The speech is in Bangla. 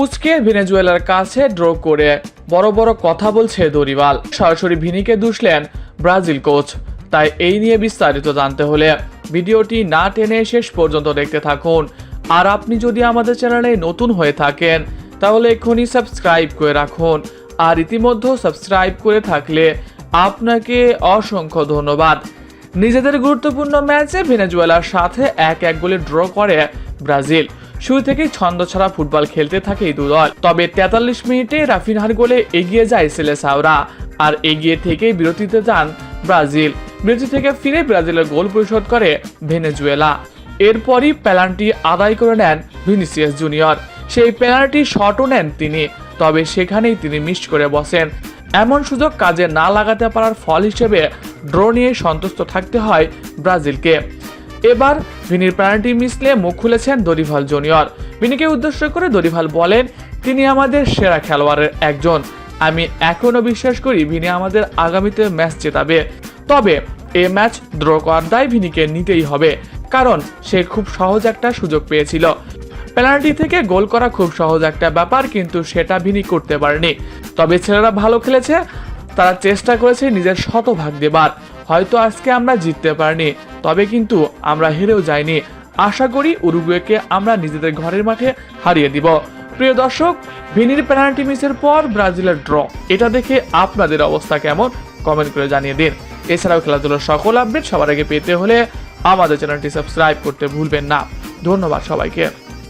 পুচকে ভেনেজুয়েলার কাছে ড্র করে বড় বড় কথা বলছে দরিবাল। সরাসরি ভিনিকে দুষলেন ব্রাজিল কোচ। তাই এই নিয়ে বিস্তারিত জানতে হলে ভিডিওটি না টেনে শেষ পর্যন্ত দেখতে থাকুন। আর আপনি যদি আমাদের চ্যানেলে নতুন হয়ে থাকেন, তাহলে এক্ষুনি সাবস্ক্রাইব করে রাখুন। আর ইতিমধ্যে সাবস্ক্রাইব করে থাকলে আপনাকে অসংখ্য ধন্যবাদ। নিজেদের গুরুত্বপূর্ণ ম্যাচে ভেনেজুয়েলার সাথে এক এক গোলে ড্র করে ব্রাজিল। শুরু থেকেই ছন্দ ছাড়া ফুটবল খেলতে থাকে এই দুদল। তবে তেতাল্লিশ মিনিটে রাফিনহার গোলে এগিয়ে যায় সেলে সেলেসাওরা আর এগিয়ে থেকেই বিরতিতে যান ব্রাজিল। বিরতি থেকে ফিরে ব্রাজিলের গোল পরিশোধ করে ভেনেজুয়েলা। এরপরই পেনাল্টি আদায় করে নেন ভিনিসিয়াস জুনিয়র। সেই পেনাল্টি শটও নেন তিনি, তবে সেখানেই তিনি মিস করে বসেন। এমন সুযোগ কাজে না লাগাতে পারার ফল হিসেবে ড্র নিয়ে সন্তুষ্ট থাকতে হয় ব্রাজিলকে। এবার ভিনির পেনাল্টি মিসলে মুখ খুলেছেন দরিভাল জুনিয়র। ভিনিকে উদ্দেশ্য করে দরিভাল বলেন, তিনি আমাদের সেরা খেলোয়াড়ের একজন। আমি এখনও বিশ্বাস করি ভিনি আমাদের আগামীতে ম্যাচ জেতাবে। তবে এ ম্যাচ ড্র করার দায় ভিনিকে নিতেই হবে, কারণ সে খুব সহজ একটা সুযোগ পেয়েছিল। পেনাল্টি থেকে গোল করা খুব সহজ একটা ব্যাপার, কিন্তু সেটা ভিনি করতে পারেনি। তবে ছেলেরা ভালো খেলেছে, তারা চেষ্টা করেছে নিজের শতভাগ দেবার। হয়তো আজকে আমরা জিততে পারিনি। তবে কিন্তু আমরা হেরেও যাইনি। আশা করি উরুগুয়েকে আমরা নিজেদের ঘরের মাঠে হারিয়ে দিব। প্রিয় দর্শক, ভিনির পেনাল্টি মিসের পর ব্রাজিলের ড্র। এটা দেখে আপনাদের অবস্থা কেমন? কমেন্ট করে জানিয়ে দিন। এছাড়াও খেলাধুলার সকল আপডেট সবার আগে পেতে হলে আমাদের চ্যানেলটি সাবস্ক্রাইব করতে ভুলবেন না। ধন্যবাদ সবাইকে।